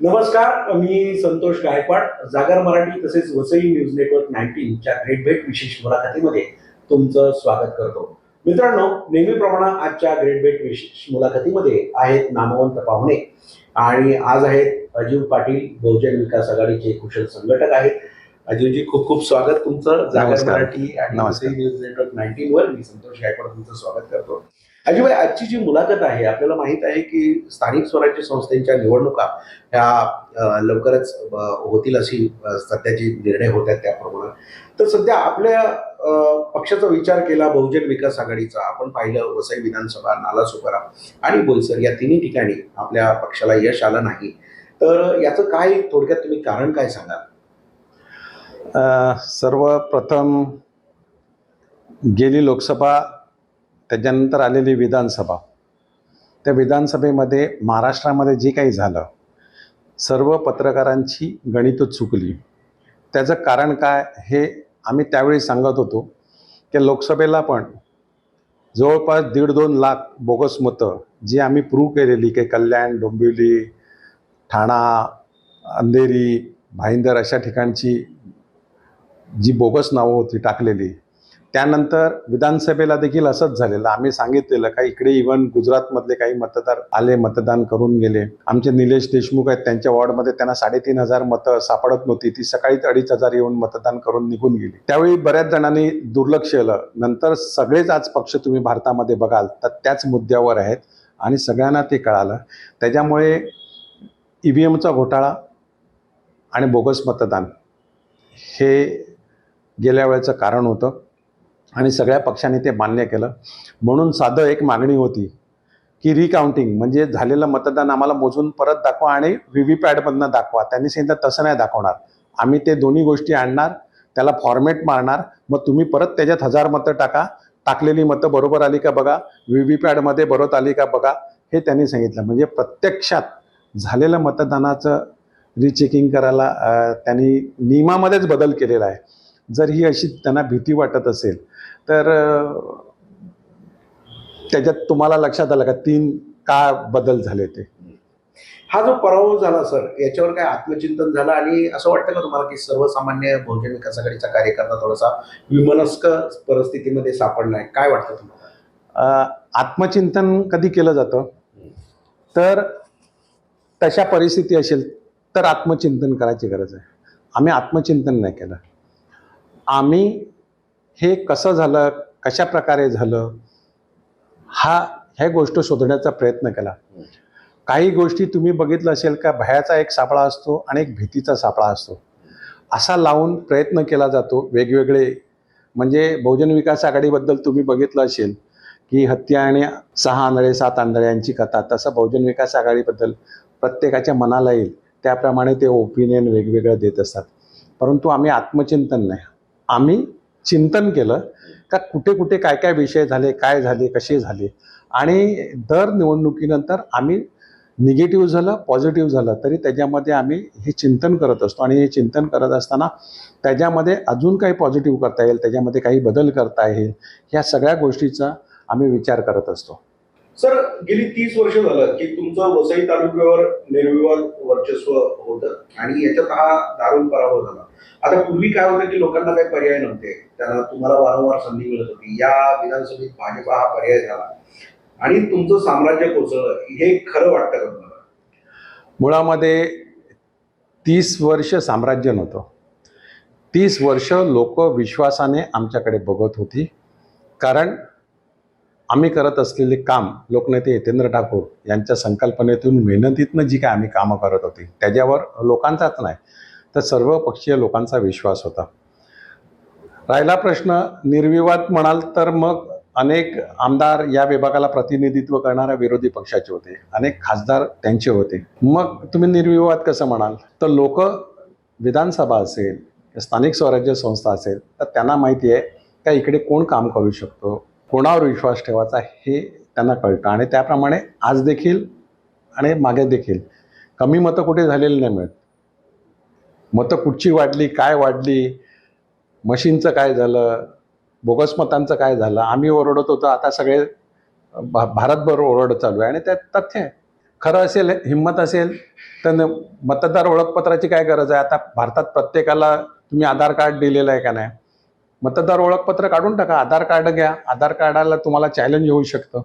नमस्कार मी संतोष गायकवाड जागर मराठी तसेच Vasai news network नाईन्टीनच्या ग्रेट भेट विशेष मुलाखतीमध्ये तुमचं स्वागत करतो मित्रांनो नेहमीप्रमाणे आजच्या ग्रेट भेट विशेष मुलाखतीमध्ये आहेत नामवंत पाहुणे आणि आज आहेत अजीव पाटील बहुजन विकास आघाडीचे कुशल संघटक आहेत अजीवजी खूप खूप स्वागत तुमचं जागर. मराठी आणि. वसई न्यूज नेटवर्क नाईन्टीन वर मी संतोष गायकवाड तुमचं स्वागत करतो अजिबाई आजची जी मुलाखत आहे आपल्याला माहीत आहे की स्थानिक स्वराज्य संस्थेच्या निवडणुका ह्या लवकरच होतील अशी सध्याची निर्णय होत आहेत त्याप्रमाणे. तर सध्या आपल्या पक्षाचा विचार केला बहुजन विकास आघाडीचा आपण पाहिलं वसई विधानसभा नालासोपारा आणि बोईसर या तिन्ही ठिकाणी आपल्या पक्षाला यश आलं नाही. तर याचं काय थोडक्यात तुम्ही कारण काय सांगाल? सर्वप्रथम गेली लोकसभा त्याच्यानंतर आलेली विधानसभा. त्या विधानसभेमध्ये महाराष्ट्रामध्ये जे काही झालं सर्व पत्रकारांची गणितं चुकली. त्याचं कारण काय हे आम्ही त्यावेळी सांगत होतो की लोकसभेला पण जवळपास दीड दोन लाख बोगस मतं जी आम्ही प्रूव्ह केलेली की कल्याण डोंबिवली ठाणा अंधेरी भाईंदर अशा ठिकाणची जी बोगस नावं होती टाकलेली त्यानंतर विधानसभेला देखील असंच झालेलं. आम्ही सांगितलेलं का इकडे इव्हन गुजरातमधले काही मतदार आले मतदान करून गेले. आमचे निलेश देशमुख आहेत त्यांच्या वॉर्डमध्ये त्यांना साडेतीन हजार मतं सापडत नव्हती. ती सकाळीच अडीच हजार येऊन मतदान करून निघून गेली. त्यावेळी बऱ्याच जणांनी दुर्लक्ष केलं. नंतर सगळेच आज पक्ष तुम्ही भारतामध्ये बघाल तर त्याच मुद्द्यावर आहेत आणि सगळ्यांना ते कळालं. त्याच्यामुळे ई व्ही एमचा घोटाळा आणि बोगस मतदान हे गेल्या वेळेचं कारण होतं. आणि सगळ्या पक्षांनी ते मान्य केलं. म्हणून साधं एक मागणी होती की रिकाउंटिंग म्हणजे झालेलं मतदान आम्हाला मोजून परत दाखवा आणि व्ही व्ही पॅडमधनं दाखवा. त्यांनी सांगितलं तसं नाही दाखवणार. आम्ही ते दोन्ही गोष्टी आणणार त्याला फॉर्मेट मारणार मग तुम्ही परत त्याच्यात हजार मतं टाका. टाकलेली मतं बरोबर आली का बघा? व्ही व्ही पॅडमध्ये बरोबर आली का बघा? हे त्यांनी सांगितलं. म्हणजे प्रत्यक्षात झालेलं मतदानाचं रिचेकिंग करायला त्यांनी नियमामध्येच बदल केलेला आहे. जर ही अशी त्यांना भीती वाटत असेल तर त्याच्यात तुम्हाला लक्षात आलं का? तीन का बदल झाले ते? हा जो पराभव झाला सर याच्यावर काय आत्मचिंतन झालं? आणि असं वाटतं का तुम्हाला की सर्वसामान्य बहुजन विकास आघाडीचा कार्यकर्ता थोडासा विमनस्क परिस्थितीमध्ये सापडलाय? काय वाटतं तुम्हाला? आत्मचिंतन कधी केलं जातं? तर तशा परिस्थिती असेल तर आत्मचिंतन करायची गरज आहे. आम्ही आत्मचिंतन नाही केलं. आम्ही हे कसं झालं कशा प्रकारे झालं हा ह्या गोष्ट शोधण्याचा प्रयत्न केला. काही गोष्टी तुम्ही बघितलं असेल का भयाचा एक सापळा असतो आणि एक भीतीचा सापळा असतो. असा लावून प्रयत्न केला जातो वेगवेगळे. म्हणजे बहुजन विकास आघाडीबद्दल तुम्ही बघितलं असेल की हत्या आणि सहा आंधळे सात आंधळे यांची कथा. तसं बहुजन विकास आघाडीबद्दल प्रत्येकाच्या मनाला येईल. त्याप्रमाणे ते ओपिनियन वेगवेगळं देत असतात. परंतु आम्ही आत्मचिंतन नाही. आम्ही चिंतन केलं का कुठे कुठे काय काय विषय झाले काय झाले कसे झाले? आणि दर निवडणुकीनंतर आम्ही निगेटिव्ह झालं पॉझिटिव्ह झालं तरी त्याच्यामध्ये आम्ही हे चिंतन करत असतो. आणि हे चिंतन करत असताना त्याच्यामध्ये अजून काही पॉझिटिव्ह करता येईल त्याच्यामध्ये काही बदल करता येईल ह्या सगळ्या गोष्टीचा आम्ही विचार करत असतो. सर गेली तीस वर्ष झालं की तुमचं वसई तालुक्यावर निर्विवाद वर्चस्व होतं आणि याच्यात हा दारुण पराभव झाला. आता पूर्वी काय होतं की लोकांना काही पर्याय नव्हते. त्यांना तुम्हाला वारंवार संधी मिळत होती. या विधानसभेत भाजपा हा पर्याय झाला. आणि तुमचं साम्राज्य कोसळलं. हे खरं वाटतं का तुम्हाला? मुळामध्ये तीस वर्ष साम्राज्य नव्हतं. तीस वर्ष लोक विश्वासाने आमच्याकडे बघत होती. कारण आम्ही करत असलेले काम लोकनेते यतेंद्र ठाकूर यांच्या संकल्पनेतून मेहनतीतनं जी काय आम्ही कामं करत होती त्याच्यावर लोकांचाच नाही तर सर्व पक्षीय लोकांचा विश्वास होता. राहिला प्रश्न निर्विवाद म्हणाल तर मग अनेक आमदार या विभागाला प्रतिनिधित्व करणाऱ्या विरोधी पक्षाचे होते अनेक खासदार त्यांचे होते. मग तुम्ही निर्विवाद कसं म्हणाल? तर लोक विधानसभा असेल स्थानिक स्वराज्य संस्था असेल तर त्यांना माहिती आहे का इकडे कोण काम करू शकतो? कोणावर विश्वास ठेवायचा हे त्यांना कळतं. आणि त्याप्रमाणे आज देखील आणि मागे देखील कमी मतं कुठे झालेली नाही मिळत. मतं कुठची वाढली काय वाढली मशीनचं काय झालं बोगस मतांचं काय झालं आम्ही ओरडत होतो आता सगळे भा भारतभर ओरड चालू आहे आणि त्यात तथ्य आहे. खरं असेल हिंमत असेल तर मतदार ओळखपत्राची काय गरज आहे? आता भारतात प्रत्येकाला तुम्ही आधार कार्ड दिलेलं आहे का नाही? मतदार ओळखपत्र काढून टाका आधार कार्ड घ्या. आधार कार्डाला तुम्हाला चॅलेंज येऊ शकतं.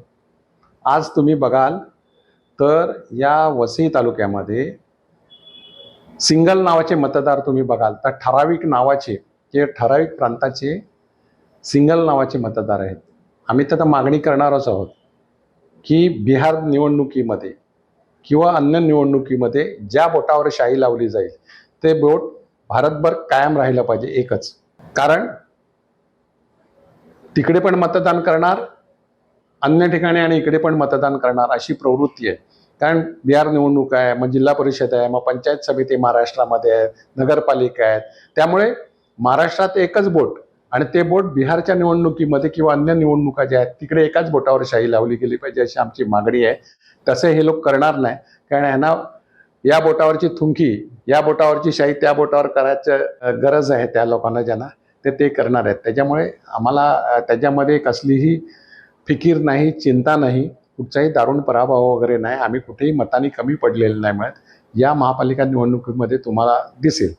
आज तुम्ही बघाल तर या वसई तालुक्यामध्ये सिंगल नावाचे मतदार तुम्ही बघाल. तर ठराविक नावाचे जे ठराविक प्रांताचे सिंगल नावाचे मतदार आहेत. आम्ही त्याचा मागणी करणारच आहोत की बिहार निवडणुकीमध्ये किंवा अन्य निवडणुकीमध्ये ज्या बोटावर शाही लावली जाईल ते बोट भारतभर कायम राहिलं पाहिजे एकच. कारण तिकडे पण मतदान करणार अन्य ठिकाणी आणि इकडे पण मतदान करणार अशी प्रवृत्ती आहे. कारण बिहार निवडणूक आहे मग जिल्हा परिषद आहे मग पंचायत समिती महाराष्ट्रामध्ये आहे नगरपालिका आहेत. त्यामुळे महाराष्ट्रात एकच बोट आणि ते बोट बिहारच्या निवडणुकीमध्ये किंवा अन्य निवडणुका ज्या आहेत तिकडे एकाच बोटावर शाही लावली गेली पाहिजे अशी आमची मागणी आहे. तसे हे लोक करणार नाही. कारण यांना या बोटावरची थुंकी या बोटावरची शाही त्या बोटावर करायचं गरज आहे त्या लोकांना ज्यांना. ते ते करणार आहेत. त्याच्यामुळे आम्हाला त्याच्यामध्ये कसलीही फिकीर नाही चिंता नाही कुठचाही दारुण पराभव वगैरे नाही. आम्ही कुठेही मतांनी कमी पडलेले नाही मिळत या महापालिका निवडणुकीमध्ये तुम्हाला दिसेल.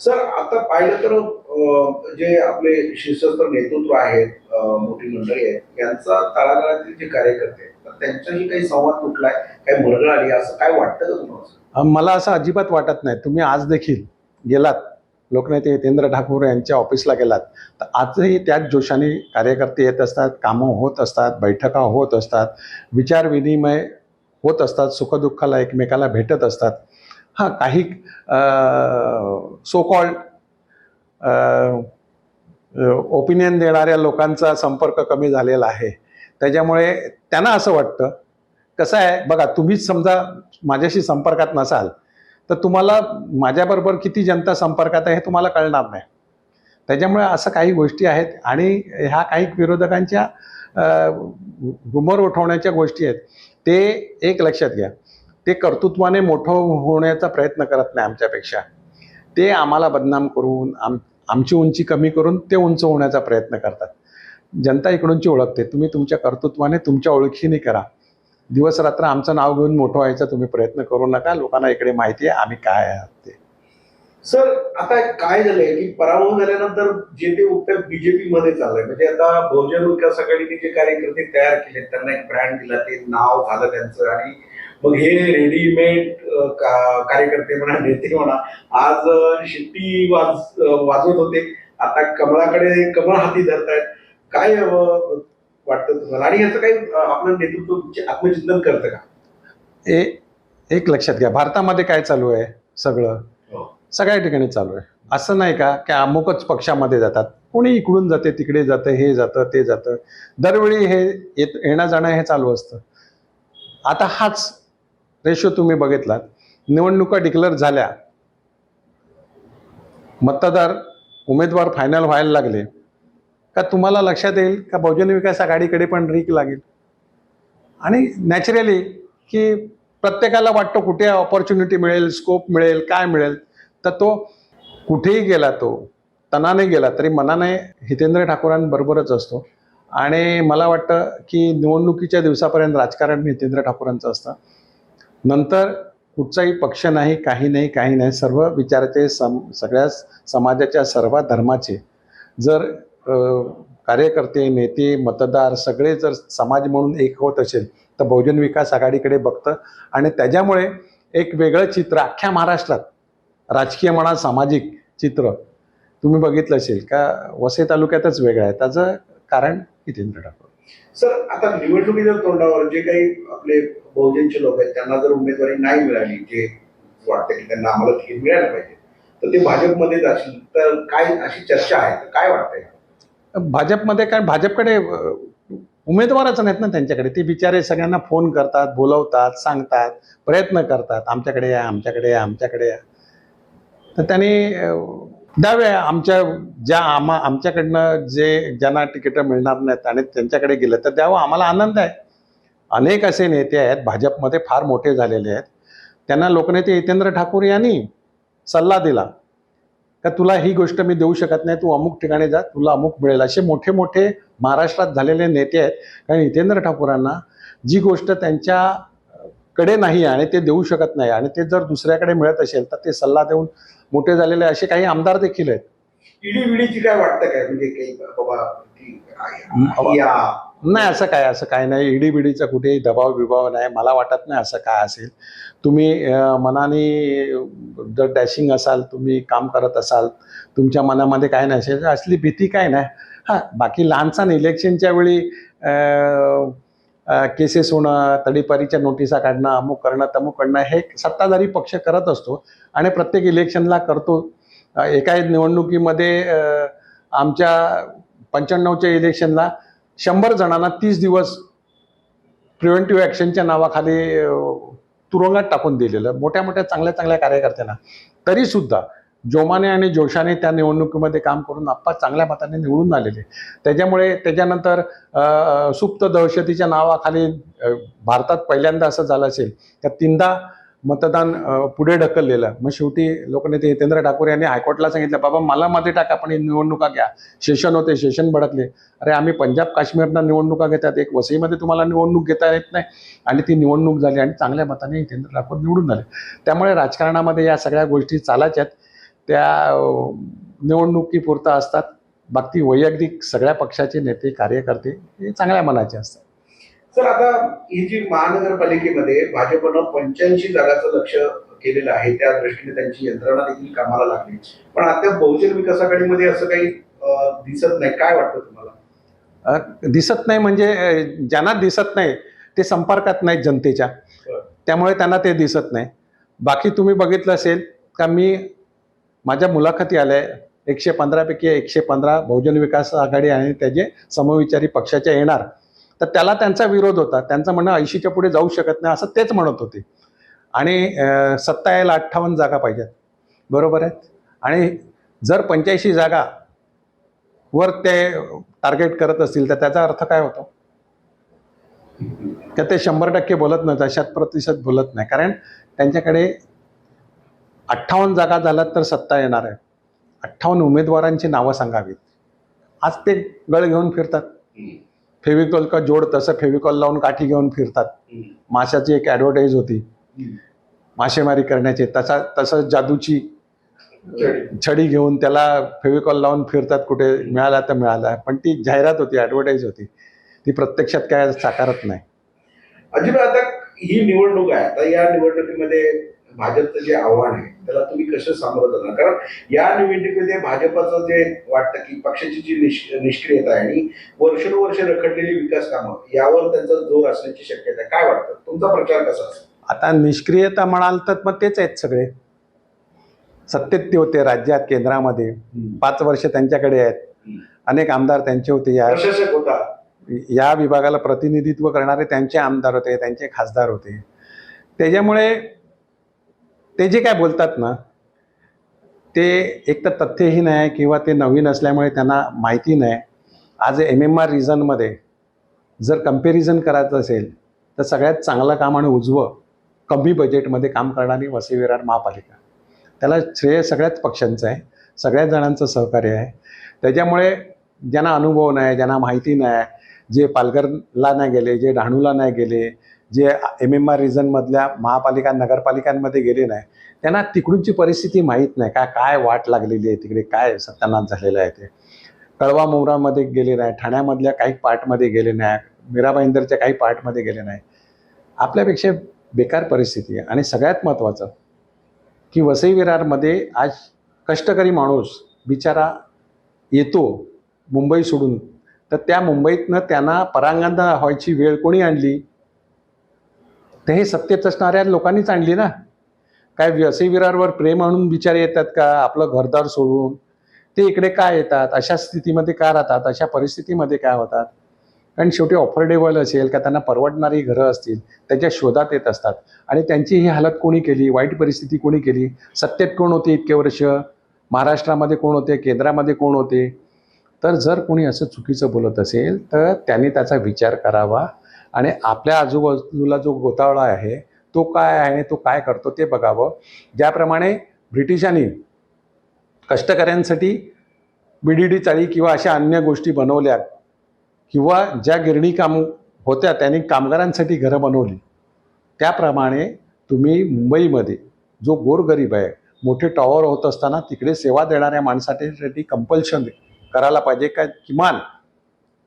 सर आता पाहिलं तर जे आपले शिवसस्त्र नेतृत्व आहेत मोठी मंडळी आहेत यांचा तळागाळातील जे कार्यकर्ते त्यांच्याशी काही संवाद तुटलाय काही मुरगळ आली असं काय वाटतं का तुम्हाला मला असं अजिबात वाटत नाही. तुम्ही आज देखील गेलात. लोकनेते हितेंद्र ठाकूर यांच्या ऑफिसला गेलात. तर आजही त्याच जोशाने कार्यकर्ते येत असतात कामं होत असतात बैठका होत असतात विचार विनिमय होत असतात सुखदुःखाला एकमेकाला भेटत असतात. हां काही सो कॉल्ड ओपिनियन देणाऱ्या लोकांचा संपर्क कमी झालेला आहे. त्याच्यामुळे त्यांना असं वाटतं कसं आहे बघा तुम्हीच समजा माझ्याशी संपर्कात नसाल तर तुम्हाला माझ्याबरोबर किती जनता संपर्कात आहे हे तुम्हाला कळणार नाही. त्याच्यामुळे असं काही गोष्टी आहेत आणि ह्या काही विरोधकांच्या रुमर उठवण्याच्या गोष्टी आहेत ते एक लक्षात घ्या. ते कर्तृत्वाने मोठं होण्याचा प्रयत्न करत नाही आमच्यापेक्षा. ते आम्हाला बदनाम करून आम आमची उंची कमी करून ते उंच होण्याचा प्रयत्न करतात. जनता इकडूनची ओळखते. तुम्ही तुमच्या कर्तृत्वाने तुमच्या ओळखीने करा. दिवस रात्र आमचं नाव घेऊन मोठं व्हायचा तुम्ही प्रयत्न करू नका लोकांना इकडे माहिती आहे आम्ही काय आहात ते. सर आता काय झालंय की पराभव झाल्यानंतर जे ते उत्तर बीजेपी मध्ये चाललंय म्हणजे आता बहुजन विकास आघाडीने जे कार्यकर्ते तयार केले त्यांना एक ब्रँड दिला ते नाव झालं त्यांचं आणि मग हे रेडीमेड कार्यकर्ते म्हणा नेते म्हणा आज अं, शिट्टी वाज वाजवत होते. आता कमळाकडे कमळ हाती धरतायत. काय वाटतं तुम्हाला? आणि याचं काही आपलं नेतृत्व आत्मचिंतन करतं का? ए एक लक्षात घ्या. भारतामध्ये काय चालू आहे सगळं? हो. सगळ्या ठिकाणी चालू आहे. असं नाही का की अमुकच पक्षामध्ये जातात. कोणी इकडून जाते तिकडे जातं हे जातं ते जातं. दरवेळी हे येत येणं जाणं हे चालू असतं. आता हाच रेशो तुम्ही बघितलात. निवडणुका डिक्लेअर झाल्या. मतदार उमेदवार फायनल व्हायला लागले. का तुम्हाला लक्षात येईल का बहुजन विकास आघाडीकडे पण रीक लागेल? आणि नॅचरली की प्रत्येकाला वाटतं कुठे ऑपॉर्च्युनिटी मिळेल स्कोप मिळेल काय मिळेल तर तो कुठेही गेला तो तनाने गेला तरी मनाने हितेंद्र ठाकूरांबरोबरच असतो. आणि मला वाटतं की निवडणुकीच्या दिवसापर्यंत राजकारण हितेंद्र ठाकूरांचं असतं. नंतर कुठचाही पक्ष नाही काही नाही काही नाही सर्व विचाराचे सम सगळ्या समाजाच्या सर्व धर्माचे. जर कार्यकर्ते नेते मतदार सगळे जर समाज म्हणून एक होत असेल तर बहुजन विकास आघाडीकडे बघतं. आणि त्याच्यामुळे एक वेगळं चित्र अख्ख्या महाराष्ट्रात राजकीय म्हणा सामाजिक चित्र तुम्ही बघितलं असेल का? वसई तालुक्यातच वेगळं आहे. त्याचं कारण हितेंद्र ठाकूर. सर आता निवडणुकीच्या तोंडावर जे काही आपले बहुजनचे लोक आहेत त्यांना जर उमेदवारी नाही मिळाली जे वाटतं की त्यांना आम्हाला तिकीट मिळायला पाहिजे तर ते भाजपमध्ये जातील तर काय अशी चर्चा आहे? काय वाटतंय? भाजपमध्ये काय भाजपकडे उमेदवारच नाहीत ना त्यांच्याकडे. ते बिचारे सगळ्यांना फोन करतात बोलवतात सांगतात प्रयत्न करतात. आमच्याकडे या आमच्याकडे या आमच्याकडे या. तर त्यांनी अ, द्यावे आमच्या ज्या आम्हा आमच्याकडनं जे ज्यांना तिकीटं मिळणार नाहीत आणि त्यांच्याकडे गेलं तर द्यावं आम्हाला आनंद आहे. अनेक असे नेते आहेत भाजपमध्ये फार मोठे झालेले आहेत. त्यांना लोकनेते हितेंद्र ठाकूर यांनी सल्ला दिला. का तुला ही गोष्ट मी देऊ शकत नाही तू अमुक ठिकाणी जा तुला अमुक मिळेल. असे मोठे मोठे महाराष्ट्रात झालेले नेते आहेत. कारण हितेंद्र ठाकूरांना जी गोष्ट त्यांच्या कडे नाही आणि ते देऊ शकत नाही आणि ते जर दुसऱ्याकडे मिळत असेल तर ते सल्ला देऊन मोठे झालेले असे काही आमदार देखील आहेत. ईडी विडीची काय वाटतं काय? म्हणजे काही बाबा नाही असं काय असं काय नाही. ईडी बीडीचा कुठेही दबाव बिबाव नाही. मला वाटत नाही असं काय असेल. तुम्ही मनाने जर डॅशिंग असाल तुम्ही काम करत असाल तुमच्या मनामध्ये काय नसेल असली भीती काय नाही. हां बाकी लहानसहान इलेक्शनच्या वेळी केसेस होणं तडीपारीच्या नोटिसा काढणं अमुक करणं तमुक करणं हे सत्ताधारी पक्ष करत असतो आणि प्रत्येक इलेक्शनला करतो. एका निवडणुकीमध्ये आमच्या पंच्याण्णवच्या इलेक्शनला शंभर जणांना तीस दिवस प्रिव्हेंटिव्ह ॲक्शनच्या नावाखाली तुरुंगात टाकून दिलेलं. मोठ्या मोठ्या चांगल्या चांगल्या कार्यकर्त्यांना. तरीसुद्धा जोमाने आणि जोशाने त्या निवडणुकीमध्ये काम करून आप्पा चांगल्या मताने निवडून आलेले. त्याच्यामुळे त्याच्यानंतर सुप्त दहशतीच्या नावाखाली भारतात पहिल्यांदा असं झालं असेल तर तीनदा मतदान पुढे ढकललेलं. मग शेवटी लोकनेते हितेंद्र ठाकूर यांनी हायकोर्टला सांगितलं बाबा मला मध्ये टाका पण ही निवडणुका घ्या. सेशन होते सेशन भडकले. अरे आम्ही पंजाब काश्मीरनं निवडणुका घेतात. एक वसईमध्ये तुम्हाला निवडणूक घेता येत नाही. आणि ती निवडणूक झाली आणि चांगल्या मताने हितेंद्र ठाकूर निवडून झाले त्यामुळे राजकारणामध्ये या सगळ्या गोष्टी चालायच्यात त्या निवडणुकीपुरता असतात. बाकी वैयक्तिक सगळ्या पक्षाचे नेते कार्यकर्ते हे चांगल्या मनाचे असतात. सर आता ही जी महानगरपालिकेमध्ये भाजपनं पंच्याऐंशी जागाचं लक्ष केलेलं आहे त्या दृष्टीने त्यांची यंत्रणा देखील कामाला लागली. पण आता बहुजन विकास आघाडीमध्ये असं काही दिसत नाही. काय वाटतं तुम्हाला? दिसत नाही म्हणजे ज्यांना दिसत नाही ते संपर्कात नाहीत जनतेच्या. त्यामुळे त्यांना ते दिसत नाही. बाकी तुम्ही बघितलं असेल का मी माझ्या मुलाखती आल्या एकशे पंधरापैकी एकशे पंधरा बहुजन विकास आघाडी आणि त्याचे समविचारी पक्षाच्या येणार. तर त्याला त्यांचा विरोध होता. त्यांचं म्हणणं ऐंशीच्या पुढे जाऊ शकत नाही असं तेच म्हणत होते. आणि सत्ता यायला अठ्ठावन्न जागा पाहिजेत. बरोबर आहेत आणि जर पंच्याऐंशी जागा वर ते टार्गेट करत असतील तर त्याचा अर्थ काय होतो? का ते शंभर टक्के बोलत नाही शत प्रतिशत बोलत नाही. कारण त्यांच्याकडे अठ्ठावन्न जागा झाल्या तर सत्ता येणार आहे. अठ्ठावन्न उमेदवारांची नावं सांगावीत. आज ते गळ घेऊन फिरतात. फेविकॉल का जोड तसं फेविकॉल लावून काठी घेऊन फिरतात. माशाची एक ॲडव्हर्टाईज होती. मासेमारी करण्याची. तसा तसं जादूची छडी. घेऊन त्याला फेविकॉल लावून फिरतात. कुठे मिळाला तर मिळाला. पण ती जाहिरात होती ॲडव्हर्टाईज होती. ती प्रत्यक्षात काय साकारत नाही. अजिबात आता ही निवडणूक आहे. आता या निवडणुकीमध्ये भाजपचं जे आव्हान आहे त्याला तुम्ही कसं सामोरं जाणार? कारण या निवडणुकीमध्ये भाजपचं जे वाटतं की पक्षाची जी निष्- निष्क्रियता आहे आणि वर्षानुवर्ष रखडलेली विकास कामं यावर त्यांचा जोर असण्याची शक्यता आहे. काय वाटतं? तुमचा प्रचार कसा असेल? आता निष्क्रियता म्हणाल तर मग तेच आहेत सगळे. सत्तेत ते होते राज्यात केंद्रामध्ये. पाच वर्ष त्यांच्याकडे आहेत. अनेक आमदार त्यांचे होते. या होता. या विभागाला प्रतिनिधित्व करणारे त्यांचे आमदार होते त्यांचे खासदार होते. त्याच्यामुळे ते जे काय बोलतात ना ते एक तर तथ्यहीन आहे किंवा ते नवीन असल्यामुळे त्यांना माहिती नाही. आज एम एम आर रिझनमध्ये जर कंपॅरिझन करायचं असेल तर सगळ्यात चांगलं काम आणि उजवं कमी बजेटमध्ये काम करणारी वसई विरार महापालिका. त्याला श्रेय सगळ्याच पक्षांचं आहे सगळ्याच जणांचं सहकार्य आहे. त्याच्यामुळे ज्यांना अनुभव नाही ज्यांना माहिती नाही जे पालघरला नाही गेले जे डहाणूला नाही गेले जे एम एम आर रिजनमधल्या महापालिका नगरपालिकांमध्ये गेले नाही त्यांना तिकडूनची परिस्थिती माहीत नाही. काय काय वाट लागलेली आहे तिकडे? काय सत्यानाश झालेलं आहे ते? कळवा मोरामध्ये गेले नाही ठाण्यामधल्या काही पार्टमध्ये गेले नाही मीराबाईंदरच्या काही पार्टमध्ये गेले नाही. आपल्यापेक्षा बेकार परिस्थिती आहे आणि सगळ्यात महत्त्वाचं की वसई विरारमध्ये आज कष्टकरी माणूस बिचारा येतो मुंबई सोडून. तर त्या मुंबईतनं त्यांना परांगणा व्हायची वेळ कोणी आणली? तर हे सत्तेत असणाऱ्या लोकांनीच आणली ना. काय वसई विरारवर प्रेम आणून विचार येतात का? आपलं घरदार सोडून. ते इकडे काय येतात? अशा स्थितीमध्ये का राहतात? अशा परिस्थितीमध्ये काय होतात? कारण शेवटी ऑफर्डेबल असेल का? त्यांना परवडणारी घरं असतील त्याच्या शोधात येत असतात. आणि त्यांची ही हालत कोणी केली? वाईट परिस्थिती कोणी केली? सत्तेत कोण होते इतके वर्ष? महाराष्ट्रामध्ये कोण होते? केंद्रामध्ये कोण होते? तर जर कोणी असं चुकीचं बोलत असेल तर त्यांनी त्याचा विचार करावा. आणि आपल्या आजूबाजूला जो गोतावळा आहे तो काय आहे तो काय करतो ते बघावं. ज्याप्रमाणे ब्रिटिशांनी कष्टकऱ्यांसाठी बी डी डी चाळी किंवा अशा अन्य गोष्टी बनवल्या किंवा ज्या गिरणी काम होत्या त्यांनी कामगारांसाठी घरं बनवली त्याप्रमाणे तुम्ही मुंबईमध्ये जो गोरगरीब आहे मोठे टॉवर होत असताना तिकडे सेवा देणाऱ्या माणसासाठी कंपल्शन करायला पाहिजे का? किमान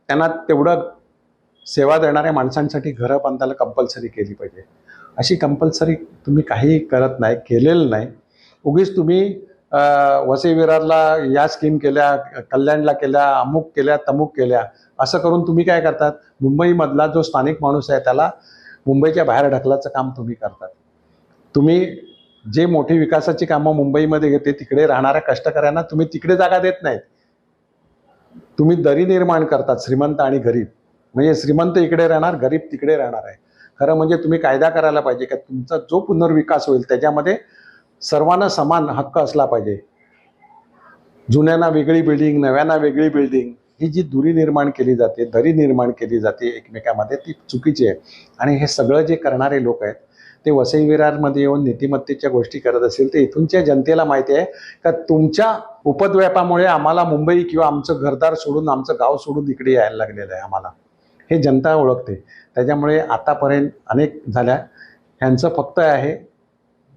त्यांना तेवढं सेवा देणाऱ्या माणसांसाठी घरं बांधायला कंपल्सरी केली पाहिजे. अशी कंपल्सरी तुम्ही काहीही करत नाही केलेलं नाही. उगीच तुम्ही अं, वसई विरारला या स्कीम केल्या कल्याणला केल्या अमुक केल्या तमुक केल्या असं करून तुम्ही काय करतात? मुंबईमधला जो स्थानिक माणूस आहे त्याला मुंबईच्या बाहेर ढकलाचं काम तुम्ही करतात. तुम्ही जे मोठी विकासाची कामं मुंबईमध्ये घेते तिकडे राहणाऱ्या कष्टकऱ्यांना तुम्ही तिकडे जागा देत नाहीत. तुम्ही दरी निर्माण करतात श्रीमंत आणि गरीब. म्हणजे श्रीमंत इकडे राहणार गरीब तिकडे राहणार आहे. खरं म्हणजे तुम्ही कायदा करायला पाहिजे का? तुमचा जो पुनर्विकास होईल त्याच्यामध्ये सर्वांना समान हक्क असला पाहिजे. जुन्यांना वेगळी बिल्डिंग नव्यांना वेगळी बिल्डिंग ही जी दुरी निर्माण केली जाते दरी निर्माण केली जाते एकमेकामध्ये ती चुकीची आहे. आणि हे सगळं जे करणारे लोक आहेत ते वसई विरारमध्ये येऊन नीतिमत्तेच्या गोष्टी करत असेल तर इथूनच्या जनतेला माहिती आहे का तुमच्या उपद्व्यापामुळे आम्हाला मुंबई किंवा आमचं घरदार सोडून आमचं गाव सोडून इकडे यायला लागलेलं आहे आम्हाला. हे जनता ओळखते. त्याच्यामुळे आतापर्यंत अनेक झाल्या. ह्यांचं फक्त आहे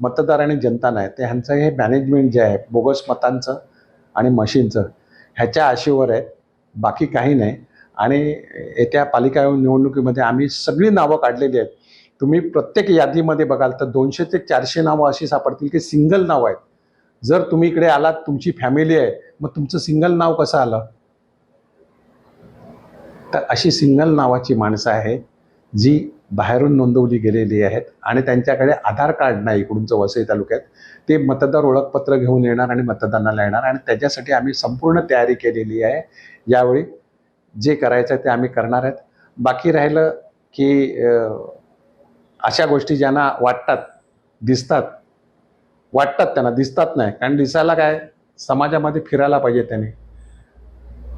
मतदार आणि जनता नाही. ते ह्यांचं हे मॅनेजमेंट जे आहे बोगस मतांचं आणि मशीनचं ह्याच्या आशेवर आहे बाकी काही नाही. आणि येत्या पालिका निवडणुकीमध्ये आम्ही सगळी नावं काढलेली आहेत. तुम्ही प्रत्येक यादीमध्ये बघाल तर दोनशे ते चारशे नावं अशी सापडतील की सिंगल नाव आहेत. जर तुम्ही इकडे आलात तुमची फॅमिली आहे मग तुमचं सिंगल नाव कसं आलं? तर अशी सिंगल नावाची माणसं आहेत जी बाहेरून नोंदवली गेलेली आहेत आणि त्यांच्याकडे आधार कार्ड नाही इकडूनचं वसई तालुक्यात. ते मतदार ओळखपत्र घेऊन येणार आणि मतदानाला येणार आणि त्याच्यासाठी आम्ही संपूर्ण तयारी केलेली आहे. यावेळी जे करायचं ते आम्ही करणार आहेत. बाकी राहिलं की अशा गोष्टी ज्यांना वाटतात दिसतात वाटतात त्यांना दिसतात नाही. कारण दिसायला काय समाजामध्ये फिरायला पाहिजे त्यांनी.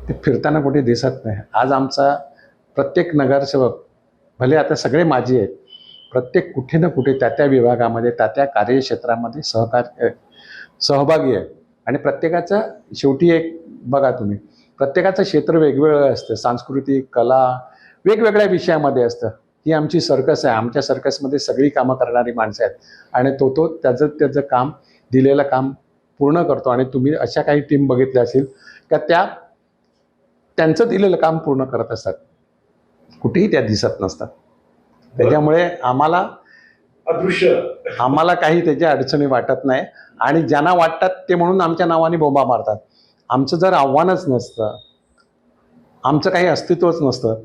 ते फिरताना कुठे दिसत नाही. आज आमचा प्रत्येक नगरसेवक भले आता सगळे माझे आहेत प्रत्येक कुठे ना कुठे त्या त्या विभागामध्ये त्या त्या कार्यक्षेत्रामध्ये सहकार सहभागी आहे. आणि प्रत्येकाचं शेवटी एक बघा तुम्ही प्रत्येकाचं क्षेत्र वेगवेगळं असतं. सांस्कृतिक कला वेगवेगळ्या विषयामध्ये असतं. ही आमची सर्कस आहे. आमच्या सर्कसमध्ये सगळी कामं करणारी माणसं आहेत. आणि तो तो त्याचं त्याचं काम दिलेलं काम पूर्ण करतो. आणि तुम्ही अशा काही टीम बघितल्या असेल का त्या त्यांचं दिलेलं काम पूर्ण करत असतात. कुठेही त्या दिसत नसतात. त्याच्यामुळे आम्हाला अदृश्य. आम्हाला काही त्याच्या अडचणी वाटत नाही. आणि ज्यांना वाटतात ते म्हणून आमच्या नावाने बोंबा मारतात. आमचं जर आव्हानच नसतं आमचं काही अस्तित्वच नसतं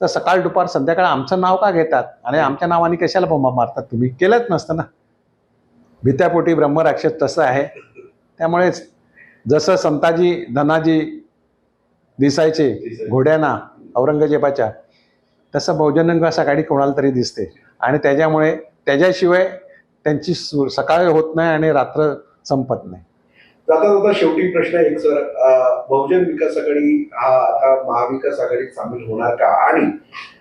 तर सकाळ दुपार संध्याकाळ आमचं नाव का घेतात? आणि आमच्या नावाने कशाला बोंबा मारतात तुम्ही? केलंच नसतं ना. भित्यापोटी ब्रह्मराक्षस तसं आहे. त्यामुळेच जसं संताजी धनाजी दिसायचे घोड्यांना औरंगजेबाच्या. तसं बहुजन सकाळी कोणाला तरी दिसते. आणि त्याच्यामुळे त्याच्याशिवाय त्यांची सकाळ होत नाही आणि रात्र संपत नाही. जाता जाता शेवटी प्रश्न एक सर बहुजन विकास आघाडी हा आता महाविकास आघाडीत सामील होणार का? आणि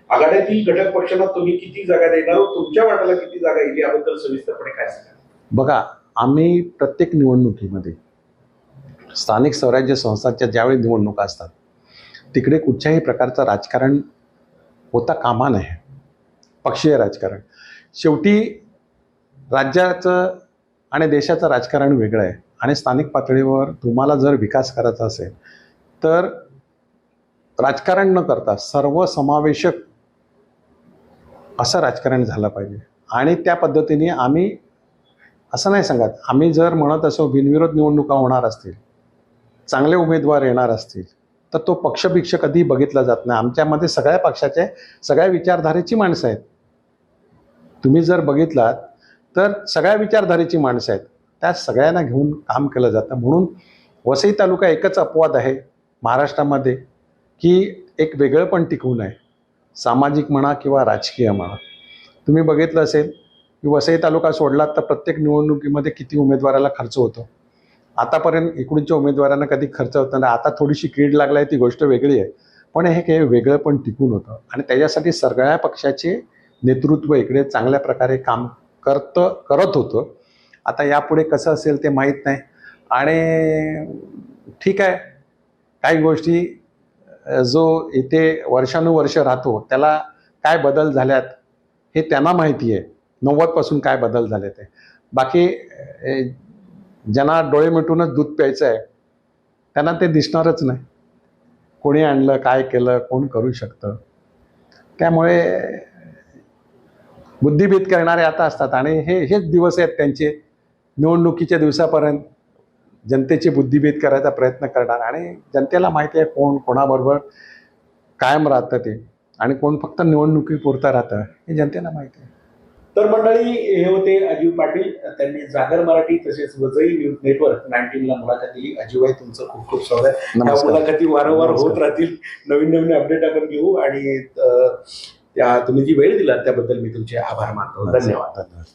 आघाड्यातील घटक पक्षांना तुम्ही किती जागा देणार? तुमच्या वाट्याला किती जागा येईल याबद्दल सविस्तरपणे काय सांगा बघा आम्ही प्रत्येक निवडणुकीमध्ये स्थानिक स्वराज्य संस्थांच्या ज्यावेळी निवडणुका असतात तिकडे कुठच्याही प्रकारचं राजकारण होता कामा नये. पक्षीय राजकारण. शेवटी राज्याचं आणि देशाचं राजकारण वेगळं आहे आणि स्थानिक पातळीवर तुम्हाला जर विकास करायचा असेल तर राजकारण न करता सर्वसमावेशक असं राजकारण झालं पाहिजे. आणि त्या पद्धतीने आम्ही असं नाही सांगत आम्ही जर म्हणत असो बिनविरोध निवडणुका होणार असतील चांगले उमेदवार येणार असतील तर तो पक्षभिक्ष कधी बघितला जात नाही. आमच्यामध्ये सगळ्या पक्षाचे सगळ्या विचारधारेची माणसं आहेत. तुम्ही जर बघितलात तर सगळ्या विचारधारेची माणसं आहेत. त्या सगळ्यांना घेऊन काम केलं जातं. म्हणून वसई तालुका एकच अपवाद आहे महाराष्ट्रामध्ये की एक वेगळं पण टिकून आहे. सामाजिक म्हणा किंवा राजकीय म्हणा. तुम्ही बघितलं असेल की वसई तालुका सोडलात तर प्रत्येक निवडणुकीमध्ये किती उमेदवाराला खर्च होतो? आतापर्यंत इकडूनच्या उमेदवारांना कधी खर्च होता नाही. आता थोडीशी कीड लागला आहे ती गोष्ट वेगळी आहे. पण हे काही वेगळं पण टिकून होतं. आणि त्याच्यासाठी सगळ्या पक्षाचे नेतृत्व इकडे चांगल्या प्रकारे काम करत करत होतं. आता यापुढे कसं असेल ते माहीत नाही. आणि ठीक आहे. काही गोष्टी जो इथे वर्षानुवर्ष राहतो त्याला काय बदल झाल्यात हे त्यांना माहिती आहे. नव्वदपासून काय बदल झाले ते. बाकी ज्यांना डोळे मिटूनच दूध प्यायचं आहे त्यांना ते दिसणारच नाही. कोणी आणलं काय केलं कोण करू शकतं? त्यामुळे बुद्धिभीत करणारे आता असतात आणि हे हेच दिवस आहेत त्यांचे. निवडणुकीच्या दिवसापर्यंत जनतेची बुद्धिभेद करायचा प्रयत्न करणार आणि जनतेला माहिती आहे कोण कोणाबरोबर कायम राहतं ते आणि कोण फक्त निवडणुकीपुरतं राहतं हे जनतेला माहिती आहे. तर मंडळी हे होते अजीव पाटील. त्यांनी जागर मराठी तसेच वजई न्यूज नेटवर्क नाईन्टीनला मुलाखत दिली. अजीबाई तुमचं खूप खूप स्वागत. या नमस्कार. मुलाखती वारंवार होत. राहतील. नवीन नवीन अपडेट आपण घेऊ आणि त्या तुम्ही जी वेळ दिलात त्याबद्दल मी तुमचे आभार मानतो. धन्यवाद. धन्यवाद.